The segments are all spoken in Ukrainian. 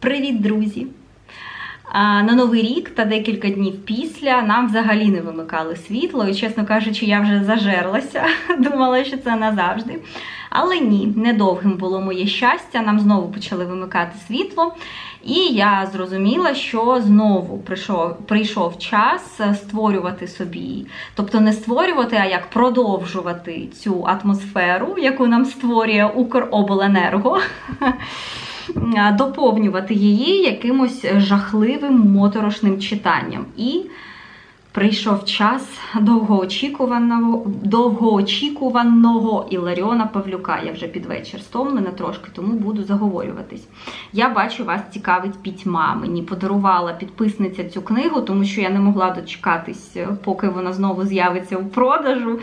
Привіт, друзі! На новий рік та декілька днів після нам взагалі не вимикали світло, і, чесно кажучи, я вже зажерлася, думала, що це назавжди. Але ні, недовгим було моє щастя. Нам знову почали вимикати світло, і я зрозуміла, що знову прийшов, прийшов час створювати собі, тобто не створювати, а як продовжувати цю атмосферу, яку нам створює Укробленерго. доповнювати її якимось жахливим моторошним читанням. І прийшов час довгоочікуваного, довгоочікуваного Іларіона Павлюка. Я вже під вечір стомлена трошки, тому буду заговорюватись. Я бачу, вас цікавить пітьма. Мені подарувала підписниця цю книгу, тому що я не могла дочекатись, поки вона знову з'явиться у продажу.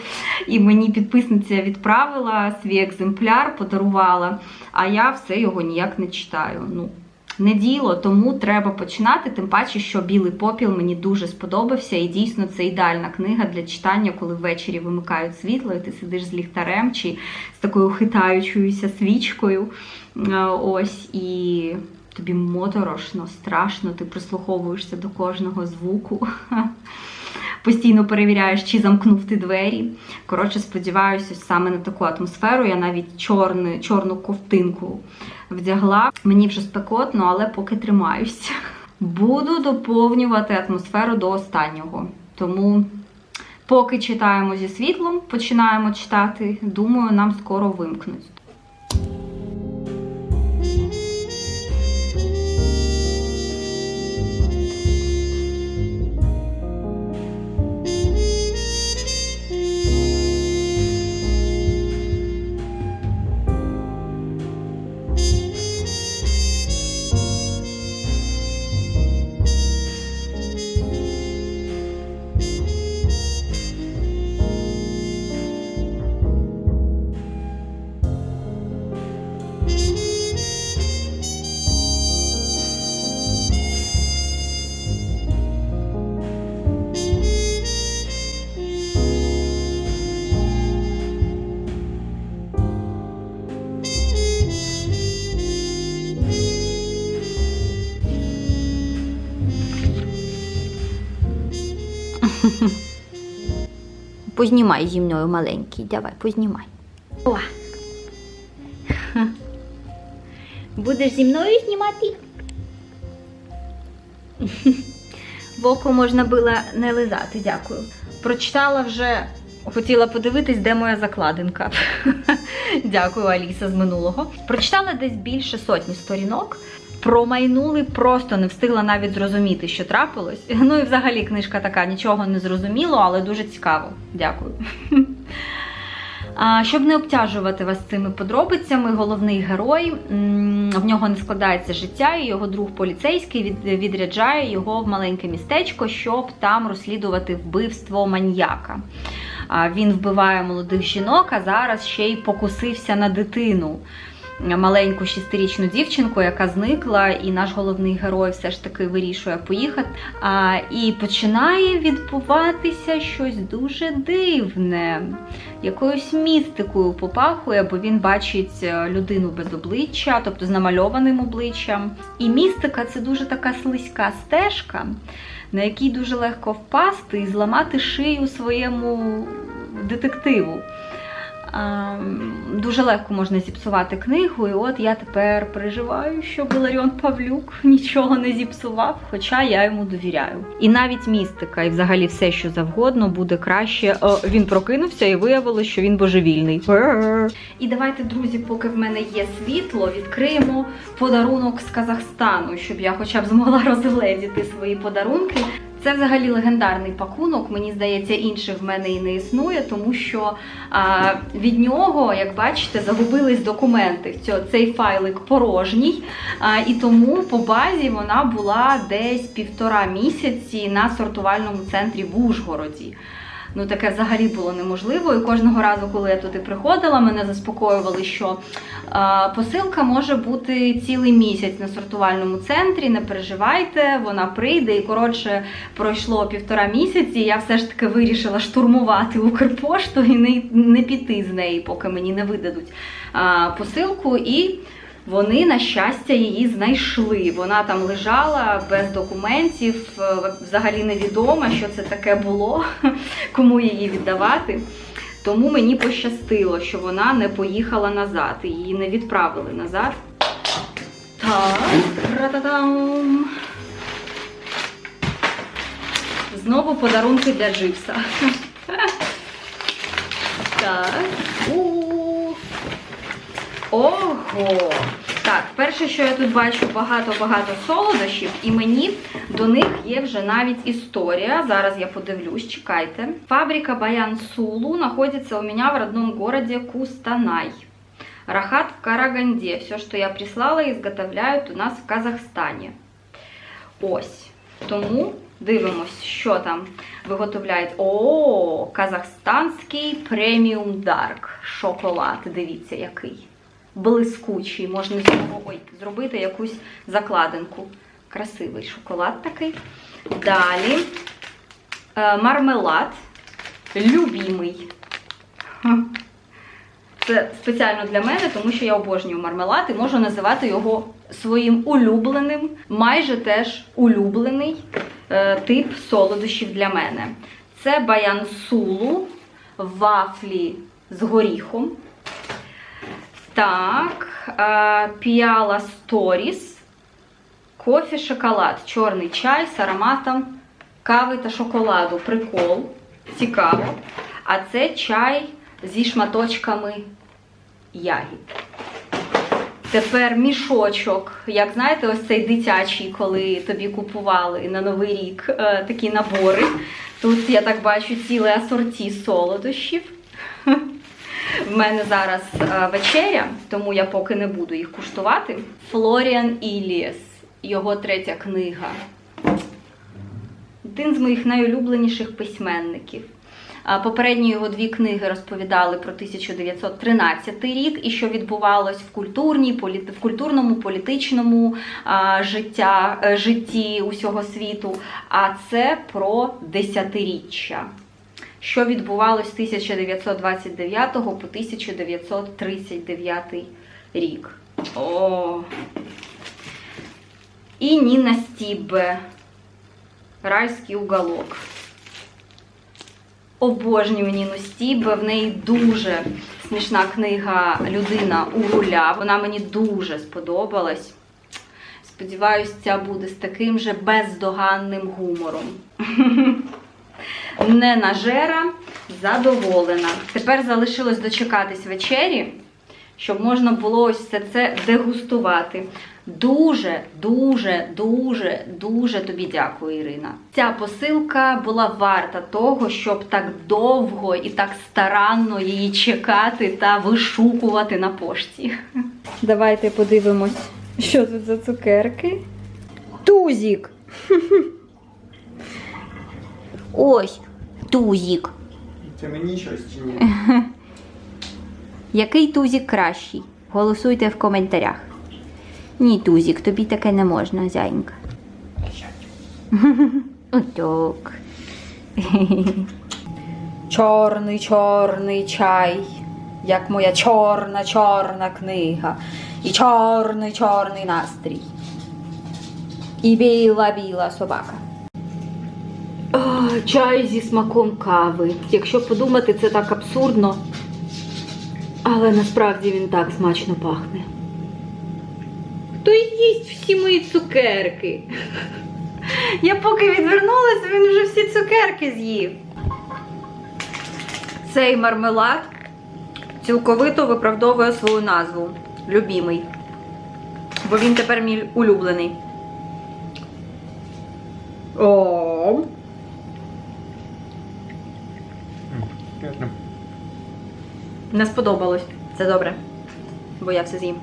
І мені підписниця відправила свій екземпляр, подарувала, а я все його ніяк не читаю. Ну, не діло, тому треба починати. Тим паче, що білий попіл мені дуже сподобався, і дійсно це ідеальна книга для читання, коли ввечері вимикають світло, і ти сидиш з ліхтарем чи з такою хитаючоюся свічкою. Е, Ось і тобі моторошно, страшно, ти прислуховуєшся до кожного звуку. Постійно перевіряєш, чи замкнув ти двері. Коротше, сподіваюся, саме на таку атмосферу. Я навіть чорну, чорну ковтинку вдягла. Мені вже спекотно, але поки тримаюся. Буду доповнювати атмосферу до останнього. Тому, поки читаємо зі світлом, починаємо читати. Думаю, нам скоро вимкнуть. Познімай зі мною маленький, давай, познімай. О. Будеш зі мною знімати? В око можна було не лизати, дякую. Прочитала вже, хотіла подивитись, де моя закладинка. Дякую, Аліса з минулого. Прочитала десь більше сотні сторінок. Промайнули, просто не встигла навіть зрозуміти, що трапилось. Ну і взагалі книжка така, нічого не зрозуміло, але дуже цікаво. Дякую. Щоб не обтяжувати вас цими подробицями, головний герой в нього не складається життя, і його друг поліцейський від, відряджає його в маленьке містечко, щоб там розслідувати вбивство маньяка. Він вбиває молодих жінок, а зараз ще й покусився на дитину. Маленьку шестирічну дівчинку, яка зникла, і наш головний герой все ж таки вирішує поїхати. І починає відбуватися щось дуже дивне, якоюсь містикою попахує, бо він бачить е, людину без обличчя, тобто з намальованим обличчям. І містика це дуже така слизька стежка, на якій дуже легко впасти і зламати шию своєму детективу. Ем, Дуже легко можна зіпсувати книгу, і от я тепер переживаю, що Біларіон Павлюк нічого не зіпсував, хоча я йому довіряю. І навіть містика, і взагалі все, що завгодно, буде краще. О, він прокинувся і виявилося, що він божевільний. І давайте, друзі, поки в мене є світло, відкриємо подарунок з Казахстану, щоб я хоча б змогла розгледіти свої подарунки. Це взагалі легендарний пакунок. Мені здається, інших в мене і не існує, тому що а, від нього, як бачите, загубились документи. Цей файлик порожній, а, і тому по базі вона була десь півтора місяці на сортувальному центрі в Ужгороді. Ну, таке взагалі було неможливо. І кожного разу, коли я туди приходила, мене заспокоювали, що посилка може бути цілий місяць на сортувальному центрі. Не переживайте, вона прийде. І коротше, пройшло півтора місяці. Я все ж таки вирішила штурмувати Укрпошту і не, не піти з неї, поки мені не видадуть посилку. І Вони, на щастя, її знайшли. Вона там лежала без документів, е, взагалі невідомо, що це таке було, кому її віддавати. Тому мені пощастило, що вона не поїхала назад, її не відправили назад. Так, ра-та-дам. Знову подарунки для Дживса. Так. Ого! Так, перше, що я тут бачу, багато-багато солодощів, і мені до них є вже навіть історія. Зараз я подивлюсь, чекайте. Фабрика Баян Сулу находится у меня в родном городе Кустанай. Рахат в Караганде. Все, что я прислала, изготовляют у нас в Казахстані. Ось. Тому дивимось, що там виготовляють. О, казахстанський преміум дарк шоколад. Дивіться, який. Блискучий. Можна з нього ой, зробити якусь закладинку. Красивий шоколад такий. Далі е, мармелад. Любімий. Це спеціально для мене, тому що я обожнюю мармелад і можу називати його своїм улюбленим, майже теж улюблений е, тип солодощів для мене. Це баян сулу, вафлі з горіхом. Так, е, піала сторіс, кофе, шоколад, чорний чай з ароматом кави та шоколаду. Прикол. Цікаво. А це чай зі шматочками ягід. Тепер мішочок, як знаєте, ось цей дитячий, коли тобі купували на Новий рік е, такі набори. Тут я так бачу ціле асорті солодощів. В мене зараз е, вечеря, тому я поки не буду їх куштувати. Флоріан Іліс, його третя книга. Один з моїх найулюбленіших письменників. Попередні його дві книги розповідали про 1913 рік і що відбувалось в культурній, полі- в культурному, політичному а, життя, е, житті усього світу. А це про десятиріччя, що відбувалось з 1929 по 1939 рік. О. І Ніна Стібе. Райський уголок. Обожнюю Ніну Стібе. В неї дуже смішна книга Людина у руля. Вона мені дуже сподобалась. Сподіваюсь, ця буде з таким же бездоганним гумором. Не нажера, задоволена. Тепер залишилось дочекатись вечері, щоб можна було ось все це дегустувати. Дуже, дуже, дуже, дуже тобі дякую, Ірина. Ця посилка була варта того, щоб так довго і так старанно її чекати та вишукувати на пошті. Давайте подивимось, що тут за цукерки. Тузік! Ось, тузік. Це мені щось чи ні? Який тузік кращий? Голосуйте в коментарях. Ні, тузік, тобі таке не можна, зяєнька. Отак. Чорний, чорний чай, як моя чорна, чорна книга, і чорний, чорний настрій. І біла, біла собака. А, чай зі смаком кави. Якщо подумати, це так абсурдно. Але насправді він так смачно пахне. Хто їсть всі мої цукерки? Я поки відвернулася, він вже всі цукерки з'їв. Цей мармелад цілковито виправдовує свою назву. Любімий. Бо він тепер мій улюблений. О. Не сподобалось. Це добре. Бо я все з'їм.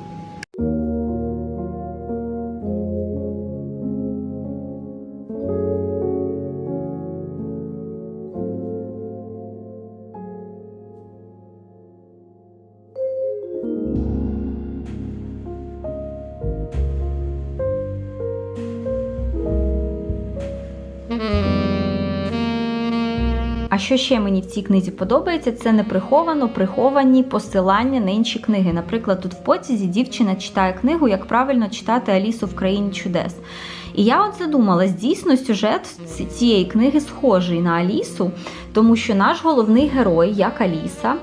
Що ще мені в цій книзі подобається, це не приховано приховані посилання на інші книги. Наприклад, тут в потязі дівчина читає книгу, як правильно читати Алісу в країні чудес. І я от задумалась, дійсно сюжет цієї книги схожий на Алісу, тому що наш головний герой, як Аліса,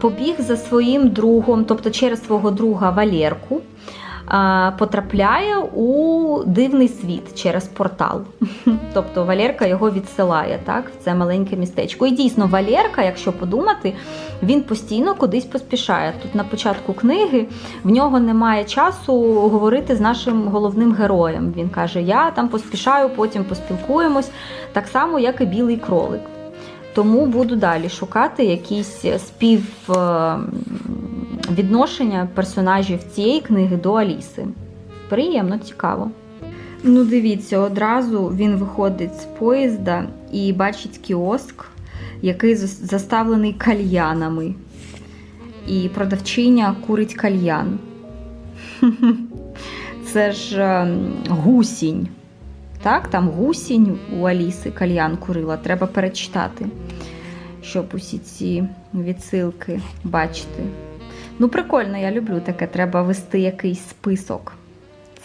побіг за своїм другом, тобто через свого друга Валерку, а, потрапляє у дивний світ через портал. Тобто Валерка його відсилає так, в це маленьке містечко. І дійсно, Валерка, якщо подумати, він постійно кудись поспішає. Тут на початку книги в нього немає часу говорити з нашим головним героєм. Він каже: Я там поспішаю, потім поспілкуємось, так само, як і білий кролик. Тому буду далі шукати якісь спів е, персонажів цієї книги до Аліси. Приємно, цікаво. Ну, дивіться, одразу він виходить з поїзда і бачить кіоск, який заставлений кальянами. І продавчиня курить кальян. Це ж ем, гусінь. Так, там гусінь у Аліси кальян курила. Треба перечитати, щоб усі ці відсилки бачити. Ну, прикольно, я люблю таке. Треба вести якийсь список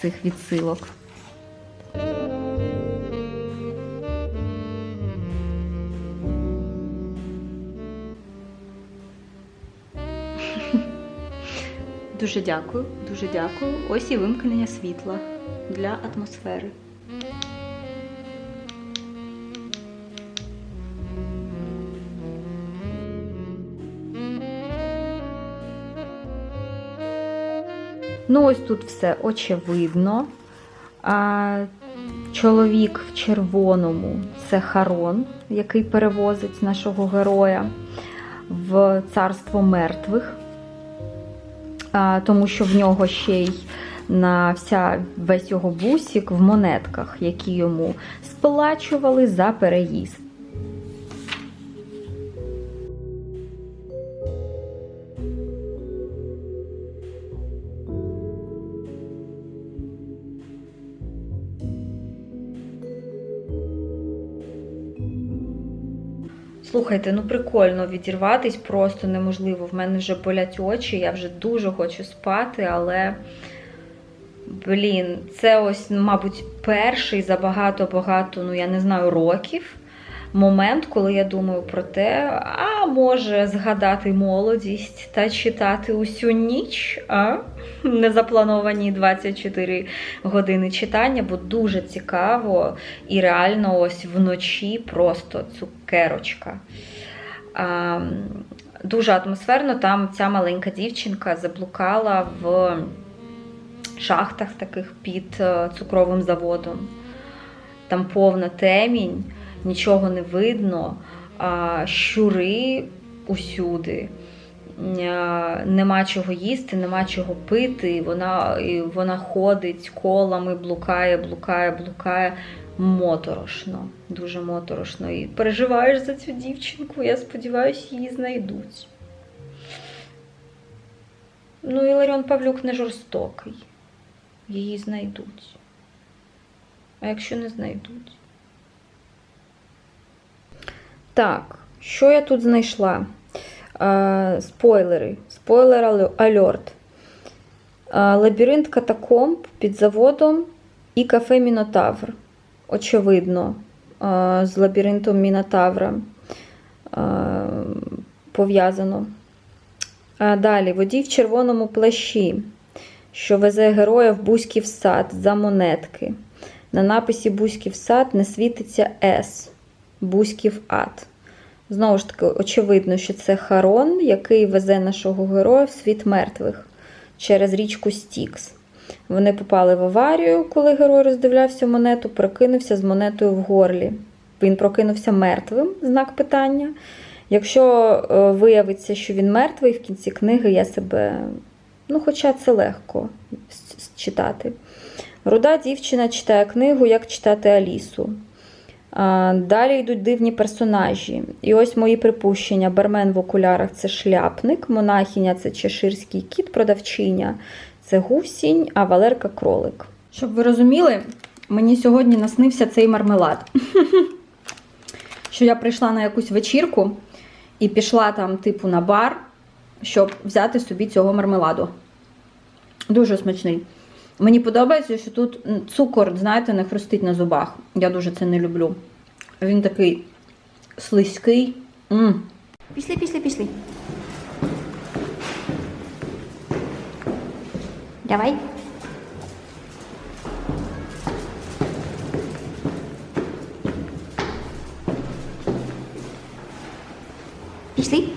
цих відсилок. Дуже дякую, дуже дякую. Ось і вимкнення світла для атмосфери. Ну, ось тут все очевидно. Чоловік в червоному це Харон, який перевозить нашого героя в царство мертвих, тому що в нього ще й на вся весь його бусік в монетках, які йому сплачували за переїзд. Слухайте, ну прикольно відірватись просто неможливо. В мене вже болять очі, я вже дуже хочу спати, але блін, це ось, мабуть, перший за багато-багато, ну я не знаю, років. Момент, коли я думаю про те, а може згадати молодість та читати усю ніч, а незаплановані 24 години читання, бо дуже цікаво і реально ось вночі просто цукерочка. А, дуже атмосферно, там ця маленька дівчинка заблукала в шахтах таких під е, цукровим заводом. Там повна темінь, нічого не видно, щури усюди. Е, Нема чого їсти, нема чого пити. Вона, і вона ходить колами, блукає, блукає, блукає. Моторошно, дуже моторошно. І переживаєш за цю дівчинку. Я сподіваюся, її знайдуть. Ну, Іларіон Павлюк не жорстокий. Її знайдуть. А якщо не знайдуть? Так, що я тут знайшла? Е, спойлери. Спойлер альо- альорт. Лабіринт катакомб під заводом і кафе Мінотавр. Очевидно, е, з лабіринтом Мінотавра е, пов'язано. Далі водій в червоному плащі, що везе героя в Бузьків сад за монетки. На написі Бузьків сад не світиться С. Бузьків ад. Знову ж таки, очевидно, що це Харон, який везе нашого героя в світ мертвих через річку Стікс. Вони попали в аварію, коли герой роздивлявся монету, прокинувся з монетою в горлі. Він прокинувся мертвим, знак питання. Якщо е, виявиться, що він мертвий в кінці книги, я себе. Ну, хоча це легко читати. Руда дівчина читає книгу, як читати Алісу. Далі йдуть дивні персонажі. І ось мої припущення: бармен в окулярах це шляпник, монахиня це чеширський кіт, продавчиня це гусінь, а Валерка кролик. Щоб ви розуміли, мені сьогодні наснився цей мармелад. що я прийшла на якусь вечірку і пішла там, типу, на бар, щоб взяти собі цього мармеладу. Дуже смачний. Мені подобається, що тут цукор, знаєте, не хрустить на зубах. Я дуже це не люблю. Він такий слизький. м Пішли, пішли, пішли. Давай. Пішли.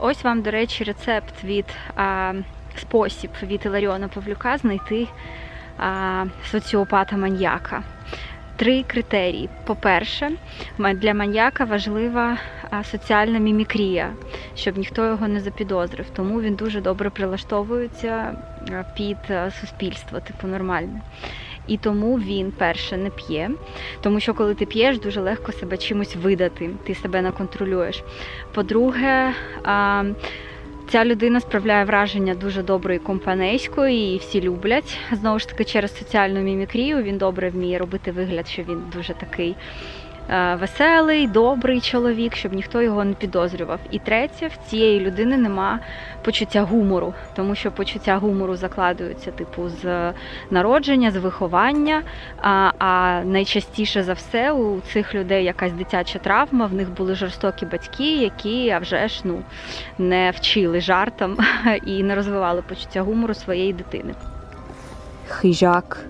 Ось вам, до речі, рецепт від а, спосіб від Іларіона Павлюка знайти а, соціопата маньяка. Три критерії. По-перше, для маньяка важлива соціальна мімікрія, щоб ніхто його не запідозрив. Тому він дуже добре прилаштовується під суспільство, типу нормальне. І тому він перше не п'є, тому що коли ти п'єш, дуже легко себе чимось видати, ти себе не контролюєш. По-друге, ця людина справляє враження дуже доброї компанейської, і всі люблять. Знову ж таки, через соціальну мімікрію він добре вміє робити вигляд, що він дуже такий веселий, добрий чоловік, щоб ніхто його не підозрював. І третє, в цієї людини нема почуття гумору, тому що почуття гумору закладуються, типу, з народження, з виховання. А, а найчастіше за все у цих людей якась дитяча травма, в них були жорстокі батьки, які а вже ж ну не вчили жартам і не розвивали почуття гумору своєї дитини. Хижак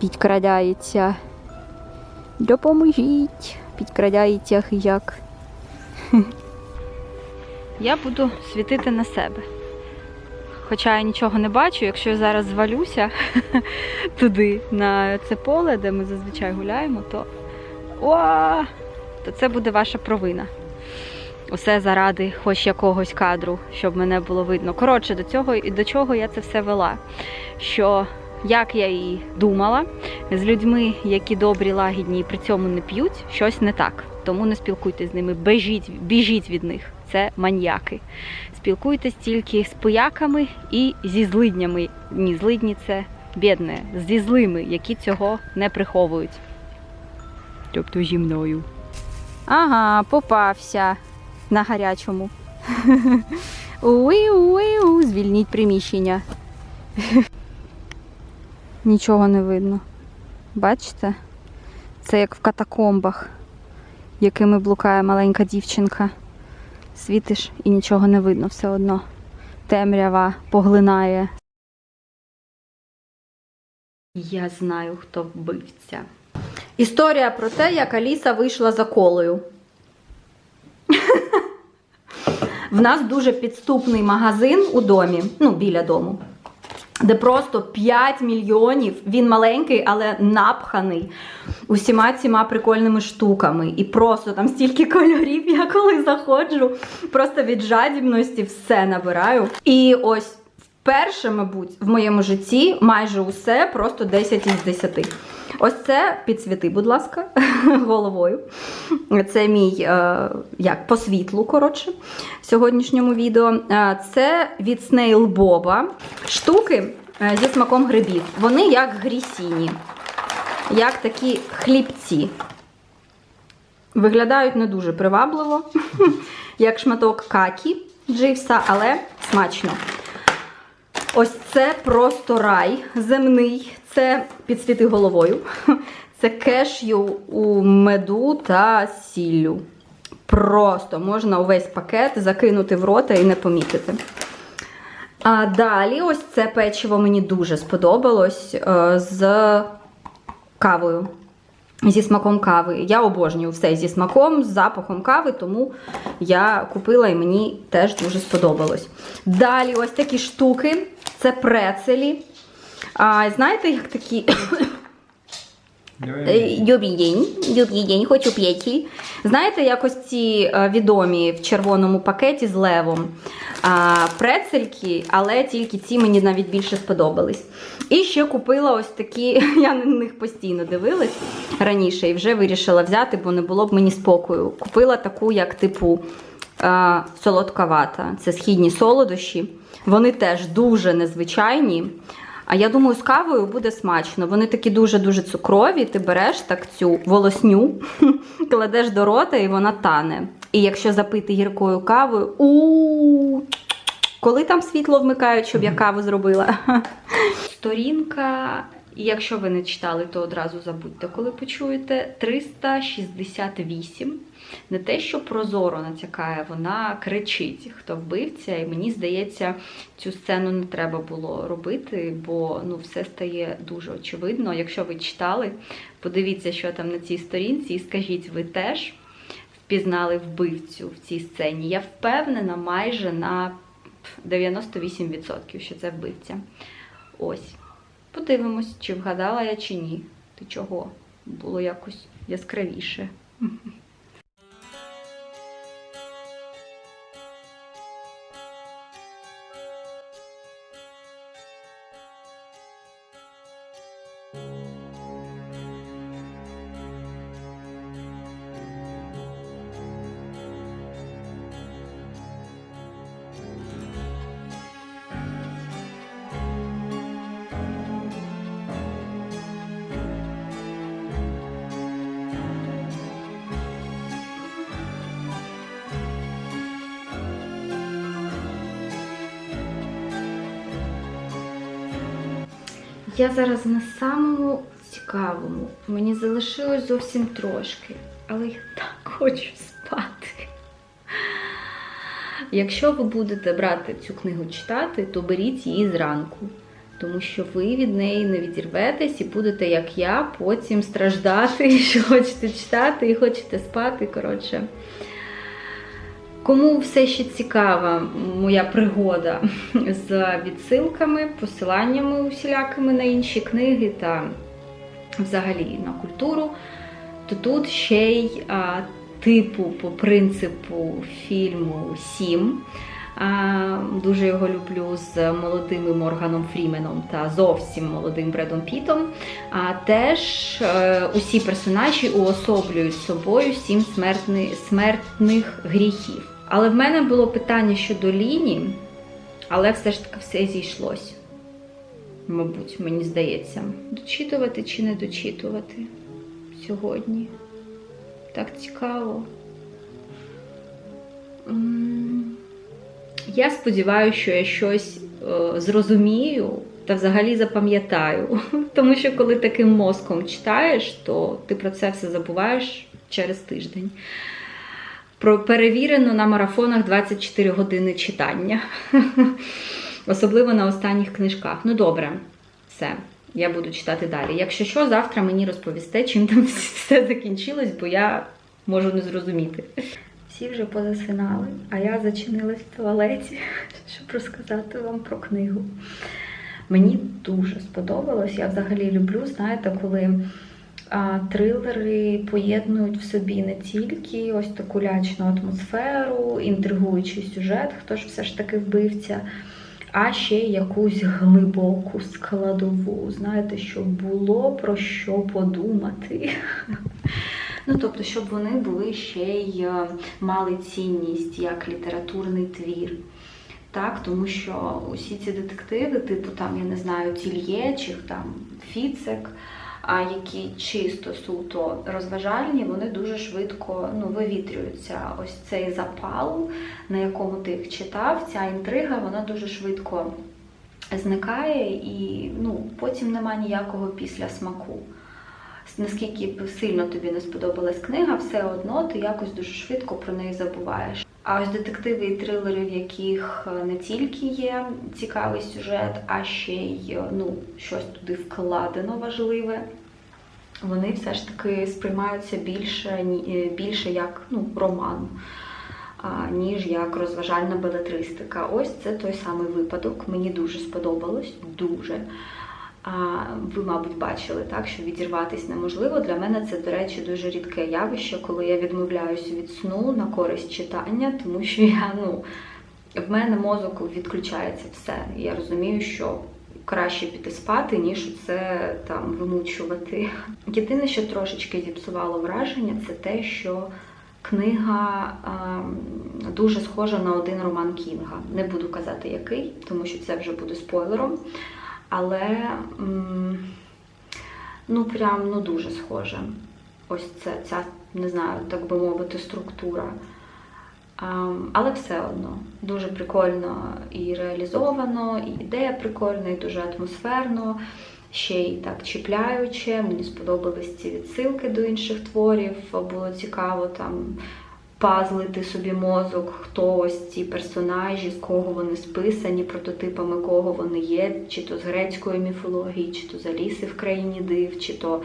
підкрадається. Допоможіть. Підкрадається хижак. Я буду світити на себе. Хоча я нічого не бачу, якщо я зараз звалюся туди, на це поле, де ми зазвичай гуляємо, то, О! то це буде ваша провина. Усе заради хоч якогось кадру, щоб мене було видно. Коротше, до цього і до чого я це все вела. Що як я і думала, з людьми, які добрі, лагідні і при цьому не п'ють, щось не так. Тому не спілкуйтесь з ними, біжіть, біжіть від них. Це маньяки. Спілкуйтесь тільки з пияками і зі злиднями. Ні, злидні це бідне, зі злими, які цього не приховують. Тобто зі мною. Ага, попався на гарячому. Уи-уи-у, звільніть приміщення. Нічого не видно. Бачите? Це як в катакомбах, якими блукає маленька дівчинка. Світиш і нічого не видно все одно. Темрява поглинає. Я знаю, хто вбивця. Історія про те, як Аліса вийшла за колою. В нас дуже підступний магазин у домі, ну, біля дому, де просто 5 мільйонів. Він маленький, але напханий усіма цими прикольними штуками. І просто там стільки кольорів, я коли заходжу, просто від жадібності все набираю. І ось вперше, мабуть, в моєму житті майже усе просто 10 із 10. Ось це підсвіти, будь ласка, головою. Це мій е, як по світлу, коротше, в сьогоднішньому відео. Е, це від Snail Boba. Штуки е, зі смаком грибів. Вони як грісіні, як такі хлібці. Виглядають не дуже привабливо, як шматок какі дживса, але смачно. Ось це просто рай земний. Це підсвіти головою. Це кешю у меду та сіллю. Просто можна увесь пакет закинути в рота і не помітити. А далі, ось це печиво мені дуже сподобалось е, з кавою. Зі смаком кави. Я обожнюю все зі смаком, з запахом кави, тому я купила і мені теж дуже сподобалось. Далі ось такі штуки. Це прецелі. А, знаєте, як такі Добрий день, добрий день, хочу п'ятіль. Знаєте, якось ці е, відомі в червоному пакеті з левом прецельки, але тільки ці мені навіть більше сподобались. І ще купила ось такі, я на них постійно дивилась раніше і вже вирішила взяти, бо не було б мені спокою. Купила таку, як типу а, солодка вата. Це східні солодощі. Вони теж дуже незвичайні. А я думаю, з кавою буде смачно. Вони такі дуже-дуже цукрові. Ти береш так цю волосню, кладеш до рота і вона тане. І якщо запити гіркою кавою, у коли там світло вмикають, щоб я каву зробила. Сторінка, і якщо ви не читали, то одразу забудьте, коли почуєте. 368. Не те, що прозоро натякає, вона кричить, хто вбивця, і мені здається, цю сцену не треба було робити, бо ну, все стає дуже очевидно. Якщо ви читали, подивіться, що там на цій сторінці, і скажіть, ви теж впізнали вбивцю в цій сцені. Я впевнена майже на 98%, що це вбивця. Ось. Подивимось, чи вгадала я, чи ні. Ти чого? Було якось яскравіше. Я зараз на самому цікавому. Мені залишилось зовсім трошки, але я так хочу спати. Якщо ви будете брати цю книгу читати, то беріть її зранку, тому що ви від неї не відірветесь і будете, як я, потім страждати, що хочете читати і хочете спати. Коротше. Кому все ще цікава моя пригода з відсилками, посиланнями усілякими на інші книги та взагалі на культуру, то тут ще й а, типу по принципу фільму Сім. А, Дуже його люблю з молодим Морганом Фріменом та зовсім молодим Бредом Пітом. А теж е, усі персонажі уособлюють собою сім смертни, смертних гріхів. Але в мене було питання щодо Ліні, але все ж таки все зійшлось. Мабуть, мені здається, дочитувати чи не дочитувати сьогодні. Так цікаво. Я сподіваюся, що я щось е, зрозумію та взагалі запам'ятаю. Тому що коли таким мозком читаєш, то ти про це все забуваєш через тиждень. Перевірено на марафонах 24 години читання. Особливо на останніх книжках. Ну добре, все. Я буду читати далі. Якщо що, завтра мені розповісте, чим там все закінчилось, бо я можу не зрозуміти. Всі вже позасинали, а я зачинилась в туалеті, щоб розказати вам про книгу. Мені дуже сподобалось. Я взагалі люблю, знаєте, коли трилери поєднують в собі не тільки ось таку лячну атмосферу, інтригуючий сюжет, хто ж все ж таки вбивця, а ще якусь глибоку складову. Знаєте, щоб було про що подумати. Ну, тобто, щоб вони були ще й е, мали цінність як літературний твір. Так, тому що усі ці детективи, типу там, я не знаю, Тільє чи там Фіцек, які чисто суто розважальні, вони дуже швидко ну, вивітрюються. Ось цей запал, на якому ти їх читав, ця інтрига, вона дуже швидко зникає, і ну, потім нема ніякого після смаку. Наскільки сильно тобі не сподобалась книга, все одно ти якось дуже швидко про неї забуваєш. А ось детективи і трилери, в яких не тільки є цікавий сюжет, а ще й ну, щось туди вкладено важливе, вони все ж таки сприймаються більше, більше як ну, роман, ніж як розважальна белетристика. Ось це той самий випадок. Мені дуже сподобалось, дуже. Ви, мабуть, бачили, так, що відірватися неможливо. Для мене це, до речі, дуже рідке явище, коли я відмовляюся від сну на користь читання, тому що я, ну, в мене мозок відключається все. Я розумію, що краще піти спати, ніж це там вимучувати. Єдине, що трошечки зіпсувало враження, це те, що книга ем, дуже схожа на один роман Кінга. Не буду казати який, тому що це вже буде спойлером. Але ну прям ну дуже схоже. Ось це ця, не знаю, так би мовити, структура. Але все одно дуже прикольно і реалізовано, і ідея прикольна, і дуже атмосферно, ще й так чіпляюче. Мені сподобались ці відсилки до інших творів. Було цікаво там пазлити собі мозок, хто ось ці персонажі, з кого вони списані, прототипами кого вони є, чи то з грецької міфології, чи то з Аліси в країні див, чи то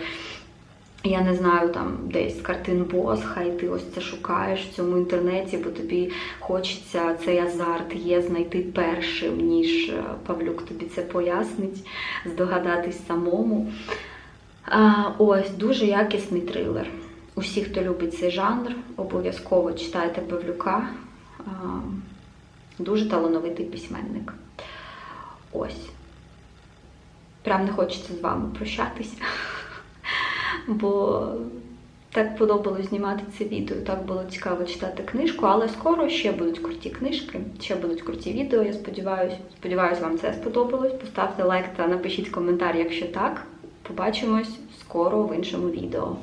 я не знаю, там десь з картин Босха, і ти ось це шукаєш в цьому інтернеті, бо тобі хочеться цей азарт є знайти першим, ніж е, Павлюк тобі це пояснить, здогадатись самому. А, ось дуже якісний трилер. Усі, хто любить цей жанр, обов'язково читайте Павлюка. Дуже талановитий письменник. Ось. Прям не хочеться з вами прощатись бо так подобалось знімати це відео, так було цікаво читати книжку, але скоро ще будуть круті книжки, ще будуть круті відео, я сподіваюся. Сподіваюсь, вам це сподобалось. Поставте лайк та напишіть коментар, якщо так. Побачимось скоро в іншому відео.